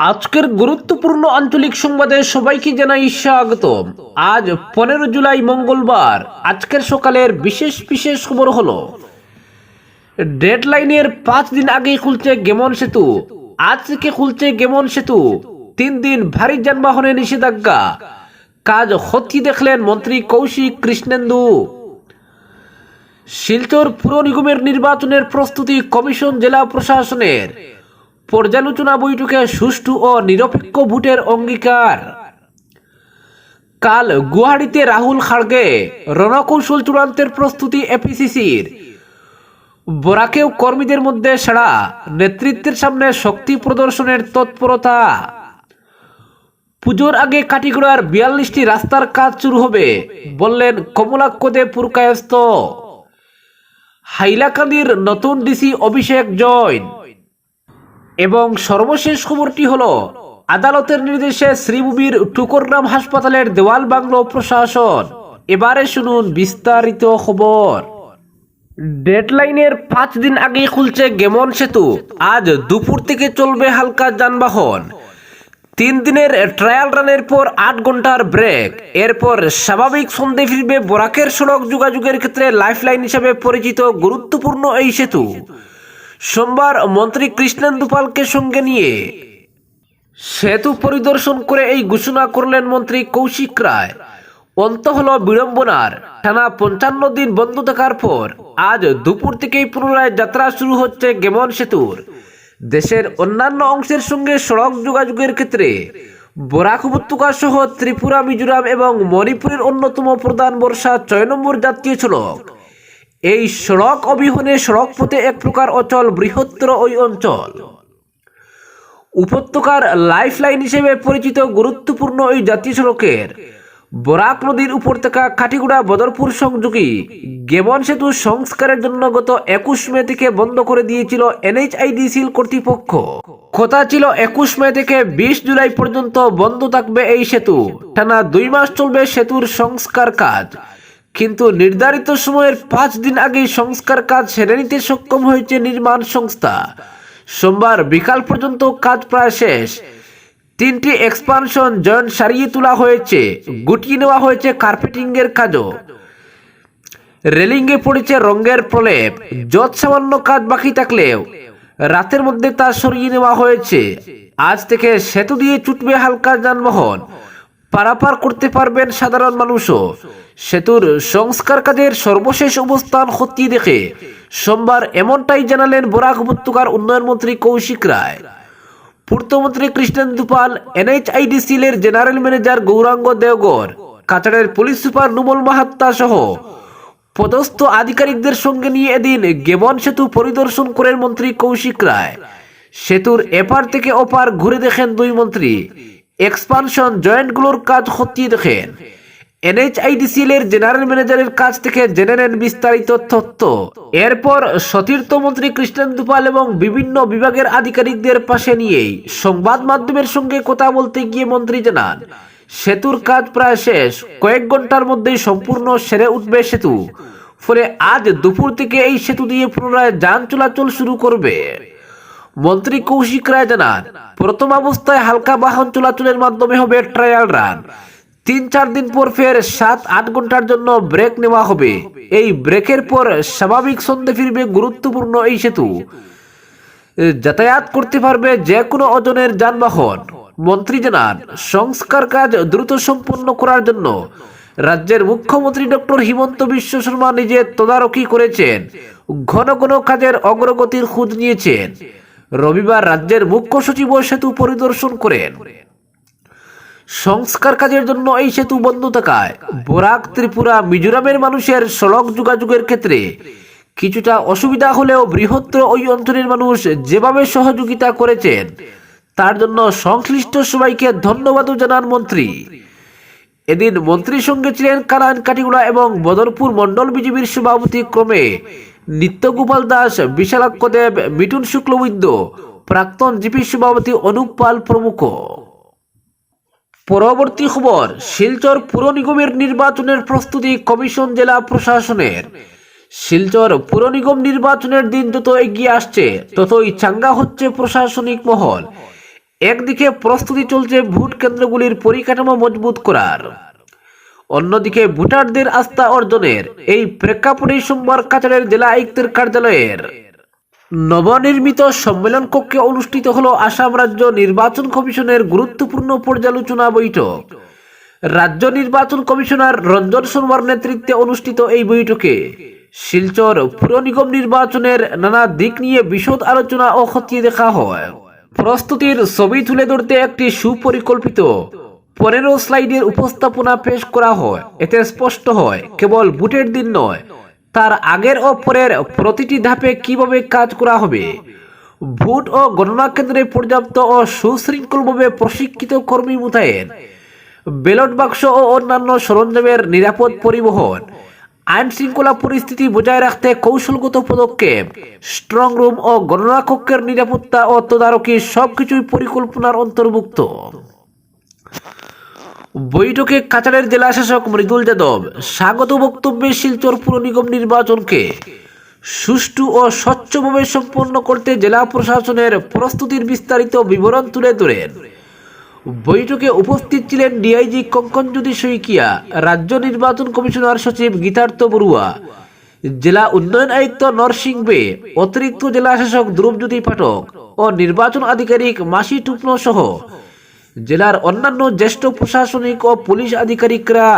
আজকের গুরুত্বপূর্ণ আঞ্চলিক সংবাদে সবাইকে জানাই স্বাগতম। আজ পনেরো জুলাই মঙ্গলবার, আজকের সকালের বিশেষ বিশেষ খবর হলো, ডেডলাইনের পাঁচ দিন আগে খুলছে গেমন সেতু। আজ থেকে খুলছে গেমন সেতু। তিন দিন ভারী যানবাহনে নিষেধাজ্ঞা। কাজ হতি দেখলেন মন্ত্রী কৌশিক কৃষ্ণেন্দু। শিলচর পুর নিগমের নির্বাচনের প্রস্তুতি কমিশন জেলা প্রশাসনের। পর্যালোচনা বৈঠকে সুষ্ঠু ও নিরপেক্ষ ভোটের অঙ্গীকার। কাল গুয়াহাটিতে রাহুল খাড়গে রণকৌশল চূড়ান্তের প্রস্তুতি এপিসিসির বরাকেও কর্মীদের মধ্যে সাড়া নেতৃত্বের সামনে শক্তি প্রদর্শনের তৎপরতা। পুজোর আগে কাটিগড়ার বিয়াল্লিশটি রাস্তার কাজ শুরু হবে, বললেন কমলাক্ষদে পুরকায়স্ত হাইলাকান্দির নতুন ডিসি অভিষেক জৈন। এবং সর্বশেষ খবরটি হলো, আদালতের নির্দেশে শ্রীভূমির টুকরগ্রাম হাসপাতালের দেওয়াল বাংলো প্রশাসন। এবারে শুনুন বিস্তারিত খবর। ডেডলাইনের পাঁচ দিন আগে খুলছে গেমন সেতু। আজ দুপুর থেকে চলবে হালকা যানবাহন। তিন দিনের ট্রায়াল রানের পর আট ঘণ্টার ব্রেক। এরপর স্বাভাবিক সন্ধে ফিরবে বরাকের সড়ক যোগাযোগের ক্ষেত্রে লাইফলাইন হিসাবে পরিচিত গুরুত্বপূর্ণ এই সেতু। সোমবার মন্ত্রী কৃষ্ণেন্দু পালকে সঙ্গে নিয়ে সেতু পরিদর্শন করে এই ঘোষণা করলেন মন্ত্রী কৌশিক রায়। অন্ত হলো বিড়ম্বনার। টানা পঞ্চান্ন দিন বন্ধ থাকার পর আজ দুপুর থেকেই পুনরায় যাত্রা শুরু হচ্ছে গেমন সেতুর। দেশের অন্যান্য অংশের সঙ্গে সড়ক যোগাযোগের ক্ষেত্রে বরাক উপত্যকা সহ ত্রিপুরা, মিজোরাম এবং মণিপুরের অন্যতম প্রধান বর্ষা ছয় নম্বর জাতীয় সড়ক এই সড়ক অবিহনে সড়ক পথে এক প্রকার অচল, বৃহত্তর ওই অঞ্চল। উপত্যকার লাইফলাইন হিসেবে পরিচিত গুরুত্বপূর্ণ ওই জাতীয় সড়কের বরাক নদীর উপর থাকা কাটিগুড়া বদরপুর সংযোগী গেমন সেতু সংস্কারের জন্য গত একুশ মে থেকে বন্ধ করে দিয়েছিল এনএইচআইডিসিল কর্তৃপক্ষ। কথা ছিল একুশ মে থেকে বিশ জুলাই পর্যন্ত বন্ধ থাকবে এই সেতু। টানা দুই মাস চলবে সেতুর সংস্কার কাজ। কিন্তু নির্ধারিত সময়ের পাঁচ দিন আগেই সংস্কার কাজ সেরে নিতে সক্ষম হয়েছে নির্মাণ সংস্থা। সোমবার বিকাল পর্যন্ত কাজ প্রায় শেষ। তিনটি এক্সপানশন জয়েন্ট সারিয়ে তোলা হয়েছে, গুটিয়ে নেওয়া হয়েছে কার্পেটিং এর কাজও। রেলিংয়ে পড়েছে রঙের প্রলেপ, যত সামান্য কাজ বাকি থাকলেও রাতের মধ্যে তা সরিয়ে নেওয়া হয়েছে। আজ থেকে সেতু দিয়ে ছুটবে হালকা যানবাহন। পারাপার করতে পারবেন সাধারণ মানুষও। সেতুর সংস্কার কাজের সর্বশেষ অবস্থান খতিয়ে দেখে সোমবার এমনটাই জানালেন বরাক উপত্যকার উন্নয়ন মন্ত্রী কৌশিক রায়। পূর্তমন্ত্রী কৃষ্ণেন্দু পাল এনএইচআইডিসিল এর জেনারেল ম্যানেজার গৌরাঙ্গ দেওগর, কাছাড়ের পুলিশ সুপার নুমল মাহাত্তা সহ পদস্থ আধিকারিকদের সঙ্গে নিয়ে এদিন গেবন সেতু পরিদর্শন করেন মন্ত্রী কৌশিক রায়। সেতুর এপার থেকে ওপার ঘুরে দেখেন দুই মন্ত্রী। এক্সপানশন জয়েন্টগুলোর কাজ খতিয়ে দেখেন। এনএইচআইডিসিএল এর জেনারেল ম্যানেজারের কাছ থেকে জেনে নেন বিস্তারিত তথ্য। এরপর সতীর্থ মন্ত্রী কৃষ্ণেন্দু পাল এবং বিভিন্ন বিভাগের আধিকারিকদের পাশে নিয়েই সংবাদ মাধ্যমের সঙ্গে কথা বলতে গিয়ে মন্ত্রী জানান, সেতুর কাজ প্রায় শেষ। কয়েক ঘণ্টার মধ্যেই সম্পূর্ণ সেরে উঠবে সেতু। ফলে আজ দুপুর থেকে এই সেতু দিয়ে পুনরায় যান চলাচল শুরু করবে। মন্ত্রী কৌশিক রায় জানান, প্রথম অবস্থায় হালকা বাহন চলাচলের মাধ্যমে হবে ট্রায়াল রান। তিন চার দিন পর ফের সাত, আট ঘণ্টার জন্য ব্রেক নেওয়া হবে। এই ব্রেকের পর স্বাভাবিক সন্ধে ফিরবে গুরুত্বপূর্ণ এই সেতু। যাতায়াত করতে পারবে যে কোনো ওজনের যানবাহন। মন্ত্রী জানান, সংস্কার কাজ দ্রুত সম্পন্ন করার জন্য রাজ্যের মুখ্যমন্ত্রী ডক্টর হিমন্ত বিশ্ব শর্মা নিজে তদারকি করেছেন। ঘন ঘন কাজের অগ্রগতির খোঁজ নিয়েছেন। রবিবার রাজ্যের মুখ্য সচিব সেতু পরিদর্শন করেন। সংস্কার কাজের জন্য এই সেতু বন্ধ থাকায় বরাক ত্রিপুরা মিজোরামের মানুষের সড়ক যোগাযোগের ক্ষেত্রে কিছুটা অসুবিধা হলেও বৃহত্তর ওই অঞ্চলের মানুষ যেভাবে সহযোগিতা করেছেন, তার জন্য সংশ্লিষ্ট সবাইকে ধন্যবাদও জানান মন্ত্রী। এদিন মন্ত্রীর সঙ্গে ছিলেন কারান কাটিগুড়া এবং বদরপুর মন্ডল বিজেপির সভাপতি ক্রমে নিত্যগোপাল দাস বিশালাক্ষ দেব মিটুন শুক্লবৈদ্য, প্রাক্তন জিপি সভাপতি অনুপ পাল প্রমুখ। পরবর্তী খবর, শিলচর পুর নিগমের নির্বাচনের প্রস্তুতি কমিশন জেলা প্রশাসনের। শিলচর পুর নিগম নির্বাচনের দিন যত এগিয়ে আসছে, ততই চাঙ্গা হচ্ছে প্রশাসনিক মহল। একদিকে প্রস্তুতি চলছে ভোট কেন্দ্রগুলির পরিকাঠামো মজবুত করার। অন্যদিকে ভোটারদের আস্থা অর্জনের, এই প্রেক্ষাপটে সোমবার কাছাড়ের জেলা আয়ুক্তের কার্যালয়ের নবনির্মিত সম্মেলন কক্ষে অনুষ্ঠিত হল আসাম রাজ্য নির্বাচন কমিশনের গুরুত্বপূর্ণ পর্যালোচনা বৈঠক। রাজ্য নির্বাচন কমিশনার রঞ্জন শর্মার নেতৃত্বে অনুষ্ঠিত এই বৈঠকে শিলচর পুর নিগম নির্বাচনের নানা দিক নিয়ে বিশদ আলোচনা ও খতিয়ে দেখা হয়। প্রস্তুতির ছবি তুলে ধরতে একটি সুপরিকল্পিত পনেরো স্লাইডের উপস্থাপনা পেশ করা হয়। এতে স্পষ্ট হয়, কেবল বুটের দিন নয় তার আগের ও পরের প্রতিটি ধাপে কীভাবে কাজ করা হবে? ভোট ও গণনা কেন্দ্রে পর্যাপ্ত ও সুশৃঙ্খলভাবে প্রশিক্ষিত কর্মী মোতায়েন, ব্যালট বাক্স ও অন্যান্য সরঞ্জামের নিরাপদ পরিবহন আইন শৃঙ্খলা পরিস্থিতি বজায় রাখতে কৌশলগত পদক্ষেপ স্ট্রং রুম ও গণনা কক্ষের নিরাপত্তা ও তদারকি সবকিছুই পরিকল্পনার অন্তর্ভুক্ত। বৈঠকে কাছাড়ের জেলা শাসক মৃদুল যাদব, স্বাগত বক্তব্যে শিলচর পুর নিগম নির্বাচনকে সুষ্ঠু ও স্বচ্ছভাবে সম্পন্ন করতে জেলা প্রশাসনের প্রস্তুতির বিস্তারিত বিবরণ তুলে ধরেন। বৈঠকে উপস্থিত ছিলেন ডিআইজি কঙ্কনজ্যোতি শইকিয়া, রাজ্য নির্বাচন কমিশনার সচিব গীতার্থ বড়ুয়া, জেলা উন্নয়ন আয়ুক্ত নরসিং বে, অতিরিক্ত জেলা শাসক ধ্রুবজ্যোতি পাঠক ও নির্বাচন আধিকারিক মাসি টুকনো সহ জেলার অন্যান্য জ্যেষ্ঠ প্রশাসনিক ও পুলিশ আধিকারিকরা।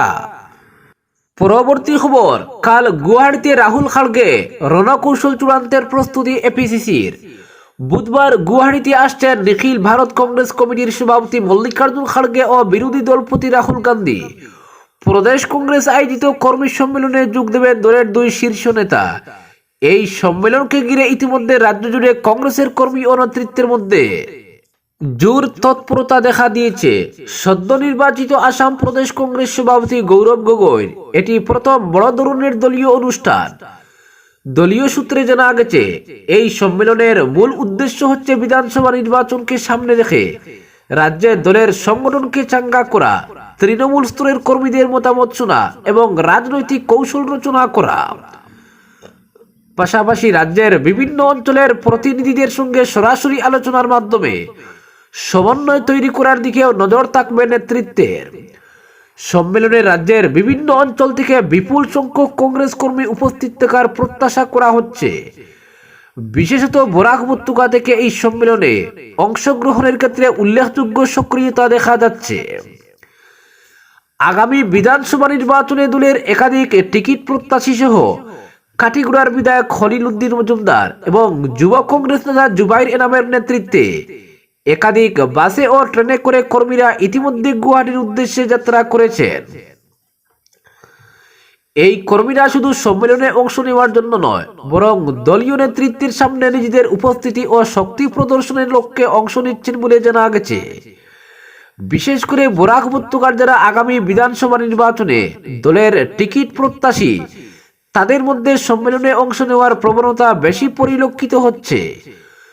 পরবর্তী খবর, কাল গুয়াহাটিতে রাহুল খাড়গে রণকৌশল চূড়ান্তের প্রস্তুতি এপিসিসির বুধবার গুয়াহাটিতে আসছেন নিখিল ভারত কংগ্রেস কমিটির সভাপতি মল্লিকার্জুন খাড়গে ও বিরোধী দলপতি রাহুল গান্ধী। প্রদেশ কংগ্রেস আয়োজিত কর্মী সম্মেলনে যোগ দেবেন দলের দুই শীর্ষ নেতা। এই সম্মেলনকে ঘিরে ইতিমধ্যে রাজ্য জুড়ে কংগ্রেসের কর্মী ও নেতৃত্বের মধ্যে জোর তৎপরতা দেখা দিয়েছে। সদ্য নির্বাচিত আসাম প্রদেশ কংগ্রেস সভাপতি গৌরব গগৈ, এটি প্রথম বড় ধরনের দলীয় অনুষ্ঠান। দলীয় সূত্রে জানা গেছে, এই সম্মেলনের মূল উদ্দেশ্য হচ্ছে বিধানসভা নির্বাচনকে সামনে রেখে রাজ্যের দলের সংগঠনকে চাঙ্গা করা, তৃণমূল স্তরের কর্মীদের মতামত শোনা এবং রাজনৈতিক কৌশল রচনা করা। পাশাপাশি রাজ্যের বিভিন্ন অঞ্চলের প্রতিনিধিদের সঙ্গে সরাসরি আলোচনার মাধ্যমে সমন্বয় তৈরি করার দিকেও নজর থাকবে নেতৃত্বের। সম্মেলনে রাজ্যের বিভিন্ন অঞ্চল থেকে বিপুল সংখ্যক কংগ্রেস কর্মী উপস্থিত থাকার প্রত্যাশা করা হচ্ছে। বিশেষত বরাক উপত্যকা থেকে এই সম্মেলনে অংশগ্রহণের ক্ষেত্রে উল্লেখযোগ্য সক্রিয়তা দেখা যাচ্ছে। আগামী বিধানসভা নির্বাচনে দলের একাধিক টিকিট প্রত্যাশী সহ কাটিগুড়ার বিধায়ক খলিল উদ্দিন মজুমদার এবং যুব কংগ্রেস নেতা জুবাইর এনামের নেতৃত্বে একাধিক বাসে ও ট্রেনে করে কর্মীরা ইতিমধ্যে গুয়াহাটির উদ্দেশ্যে যাত্রা করেছেন। এই কর্মীরা শুধু সম্মেলনে অংশ নেওয়ার জন্য নয়, বরং দলীয় নেতৃত্বের সামনে নিজেদের উপস্থিতি ও শক্তি প্রদর্শনের লক্ষ্যে অংশ নিচ্ছেন বলে জানা গেছে। বিশেষ করে বরাক উপত্যকার যারা আগামী বিধানসভা নির্বাচনে দলের টিকিট প্রত্যাশী, তাদের মধ্যে সম্মেলনে অংশ নেওয়ার প্রবণতা বেশি পরিলক্ষিত হচ্ছে।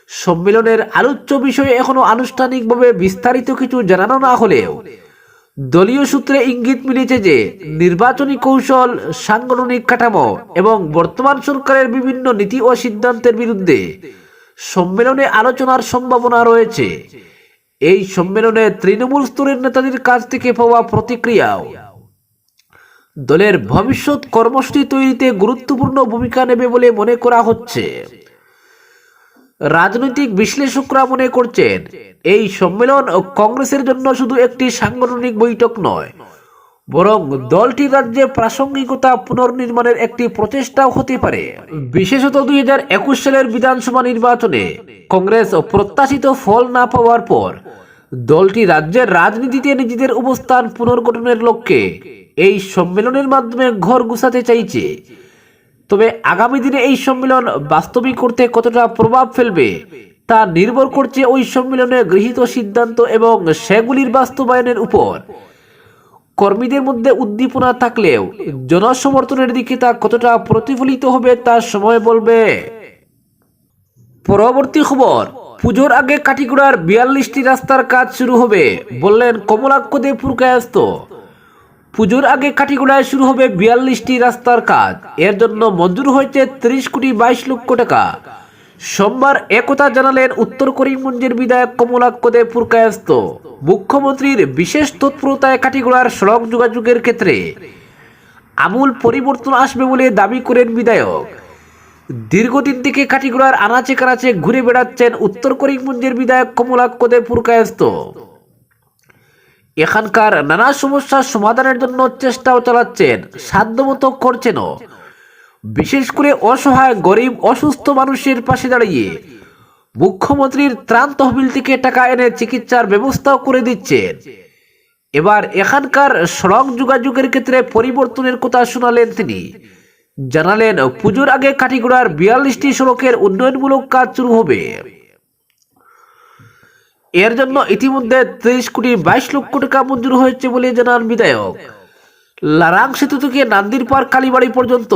সম্মেলনের আলোচ্য বিষয়ে এখনও আনুষ্ঠানিকভাবে বিস্তারিত কিছু জানানো না হলেও দলীয় সূত্রে ইঙ্গিত মিলেছে যে নির্বাচনী কৌশল, সাংগঠনিক কাঠামো এবং বর্তমান সরকারের বিভিন্ন নীতি ও সিদ্ধান্তের বিরুদ্ধে সম্মেলনে আলোচনার সম্ভাবনা রয়েছে। এই সম্মেলনে তৃণমূল স্তরের নেতাদের কাছ থেকে পাওয়া প্রতিক্রিয়াও। দলের ভবিষ্যৎ কর্মসূচি তৈরিতে গুরুত্বপূর্ণ ভূমিকা নেবে বলে মনে করা হচ্ছে। রাজনৈতিক বিশ্লেষকরা মনে করছেন, এই সম্মেলন কংগ্রেসের জন্য শুধু একটি সাংগঠনিক বৈঠক নয়, বরং দলটি রাজ্যে প্রাসঙ্গিকতা পুনর্নির্মাণের একটি প্রচেষ্টাও হতে পারে। বিশেষত দুই হাজার একুশ সালের বিধানসভা নির্বাচনে কংগ্রেস প্রত্যাশিত ফল না পাওয়ার পর দলটি রাজ্যের রাজনীতিতে নিজেদের অবস্থান পুনর্গঠনের লক্ষ্যে এই সম্মেলনের মাধ্যমে ঘর গুছাতে চাইছে। তবে আগামী দিনে এই সম্মেলন বাস্তবিক করতে কতটা প্রভাব ফেলবে, তা নির্ভর করছে ওই সম্মেলনে গৃহীত সিদ্ধান্ত এবং সেগুলির বাস্তবায়নের উপর। কর্মীদের মধ্যে উদ্দীপনা থাকলেও জনসমর্থনের দিকে তা কতটা প্রতিফলিত হবে তা সময় বলবে। পরবর্তী খবর, পুজোর আগে কাটিগুড়ার বিয়াল্লিশটি রাস্তার কাজ শুরু হবে, বললেন কমলাক্ষ দেব পুরকায়স্ত পুজোর আগে কাটিগুড়ায় শুরু হবে বিয়াল্লিশটি রাস্তার কাজ। এর জন্য মঞ্জুর হয়েছে ত্রিশ কোটি বাইশ লক্ষ টাকা। সোমবার একথা জানালেন উত্তর করিমগঞ্জের বিধায়ক কমলাক্ষ দেব পুরকায়স্ত মুখ্যমন্ত্রীর বিশেষ তৎপরতায় কাটিগড়ার সড়ক যোগাযোগের ক্ষেত্রে আমূল পরিবর্তন আসবে বলে দাবি করেন বিধায়ক। দীর্ঘদিন থেকে কাটিগড়ার আনাচে কানাচে ঘুরে বেড়াচ্ছেন উত্তর করিমগঞ্জের বিধায়ক কমলাক্ষ দেব পুরকায়স্ত এখানকার নানা সমস্যার সমাধানের জন্য চেষ্টাও চালাচ্ছেন, সাধ্যমতো করছেনও। বিশেষ করে অসহায়, গরিব, অসুস্থ মানুষের পাশে দাঁড়িয়ে মুখ্যমন্ত্রীর ত্রাণ তহবিল থেকে টাকা এনে চিকিৎসার ব্যবস্থাও করে দিচ্ছেন। এবার এখানকার সড়ক যোগাযোগের ক্ষেত্রে পরিবর্তনের কথা শোনালেন তিনি। জানালেন, পুজোর আগে কাটিগড়ার বিয়াল্লিশটি সড়কের উন্নয়নমূলক কাজ শুরু হবে। এর জন্য ইতিমধ্যে তেইশ কোটি বাইশ লক্ষ টাকা মঞ্জুর হয়েছে বলে জানান বিধায়ক। লারাং সেতু থেকে নান্দির পার কালীবাড়ি পর্যন্ত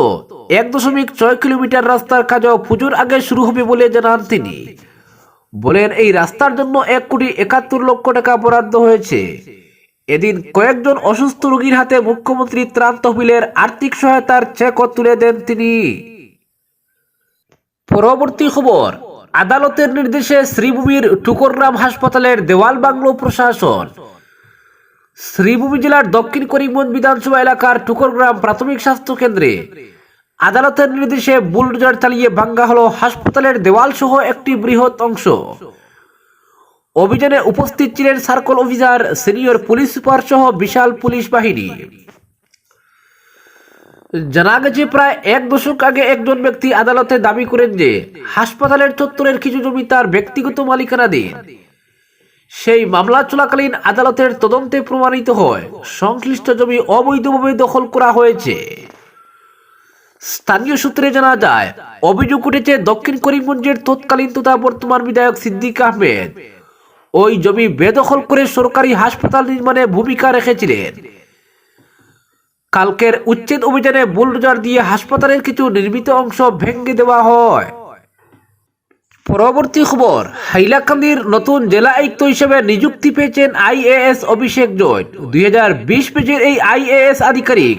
এক দশমিক ছয় কিলোমিটার রাস্তার কাজও পুজোর আগে শুরু হবে বলে জানান তিনি। বলেন, এই রাস্তার জন্য এক কোটি একাত্তর লক্ষ টাকা বরাদ্দ হয়েছে। এদিন কয়েকজন অসুস্থ রোগীর হাতে মুখ্যমন্ত্রী ত্রাণ তহবিলের আর্থিক সহায়তার চেকও তুলে দেন তিনি। পরবর্তী খবর আদালতের নির্দেশে শ্রীভূমির টুকরগ্রাম হাসপাতালের দেওয়াল বাংলো প্রশাসন। শ্রীভূমি জেলার দক্ষিণ করিমগঞ্জ বিধানসভা এলাকার টুকরগ্রাম প্রাথমিক স্বাস্থ্য কেন্দ্রে। আদালতের নির্দেশে বুলডোজার চালিয়ে ভাঙ্গা হলো হাসপাতালের দেওয়াল সহ একটি বৃহৎ অংশ। অভিযানে উপস্থিত ছিলেন circle officer, senior police super সহ বিশাল পুলিশ বাহিনী। জানা গেছে প্রায় এক দশক আগে একজন ব্যক্তি আদালতে দাবি করেন যে, হাসপাতালের চত্বরের কিছু জমি তার ব্যক্তিগত মালিকানাধীন সেই মামলা চলাকালীন আদালতের তদন্তে প্রমাণিত হয়, সংশ্লিষ্ট জমি অবৈধভাবে দখল করা হয়েছে। স্থানীয় সূত্রে জানা যায়, অভিযোগ উঠেছে দক্ষিণ করিমগঞ্জের তৎকালীন তথা বর্তমান বিধায়ক সিদ্দিক আহমেদ। ওই জমি বেদখল করে সরকারি হাসপাতাল নির্মাণে ভূমিকা রেখেছিলেন। কালকের উচ্ছেদ অভিযানে বুলডোজার দিয়ে হাসপাতালের কিছু নির্মিত অংশ ভেঙে দেওয়া হয়। পরবর্তী খবর, হাইলাকান্দির নতুন জেলা আয়ুক্ত হিসেবে নিযুক্তি পেয়েছেন আইএএস অভিষেক জৈন। দুই হাজার বিশ পেজের এই আইএএস আধিকারিক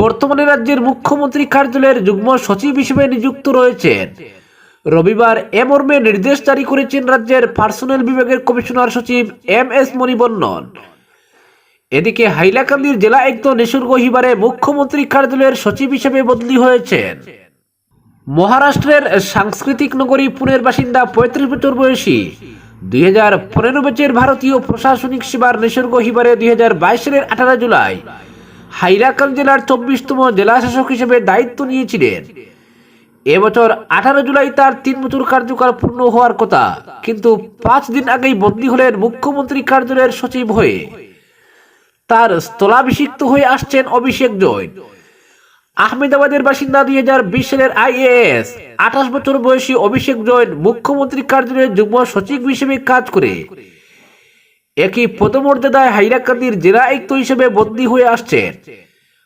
বর্তমানে রাজ্যের মুখ্যমন্ত্রী কার্যালয়ের যুগ্ম সচিব হিসেবে নিযুক্ত রয়েছেন। রবিবার এ মর্মে নির্দেশ জারি করেছেন রাজ্যের পার্সোনাল বিভাগের কমিশনার সচিব এম এস মণিবন্নন এদিকে হাইলাকান্দির জেলা আয়ুক্ত নিসর্গ হিবারে মুখ্যমন্ত্রী কার্যালয়ের সচিব হিসেবে বদলি হয়েছেন। মহারাষ্ট্রের সাংস্কৃতিক নগরী পুনের বাসিন্দা পঁয়ত্রিশ বছর বয়সী, দুই হাজার পনেরো ব্যাচের ভারতীয় প্রশাসনিক সেবার নিসর্গ হিবারে দুই হাজার বাইশ সালের আঠারো জুলাই হাইলাকান্দ জেলার চব্বিশতম জেলা শাসক হিসেবে দায়িত্ব নিয়েছিলেন। এবছর আঠারো জুলাই তার তিন বছর কার্যকাল পূর্ণ হওয়ার কথা, কিন্তু পাঁচ দিন আগেই বদলি হলেন মুখ্যমন্ত্রী কার্যালয়ের সচিব হয়ে। তার স্থলাভিষিক্ত হয়ে আসছেন অভিষেক জৈন। আহমেদাবাদের বাসিন্দা দুই হাজার বিশ সালের আইএএস। আঠাশ বছর বয়সী অভিষেক জৈন মুখ্যমন্ত্রী কার্যালয়ের যুগ্ম সচিব হিসেবে কাজ করে। একই পদমর্যাদায় হাইরাকান্দির জেলা আয়ুক্ত হিসেবে বদলি হয়ে আসছেন।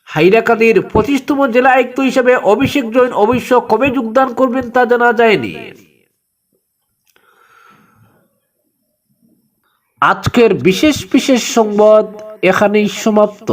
হাইরাকান্দির পঁচিশতম জেলা আয়ুক্ত হিসেবে অভিষেক জৈন অবশ্য কবে যোগদান করবেন তা জানা যায়নি। আজকের বিশেষ বিশেষ সংবাদ এখানেই সমাপ্ত।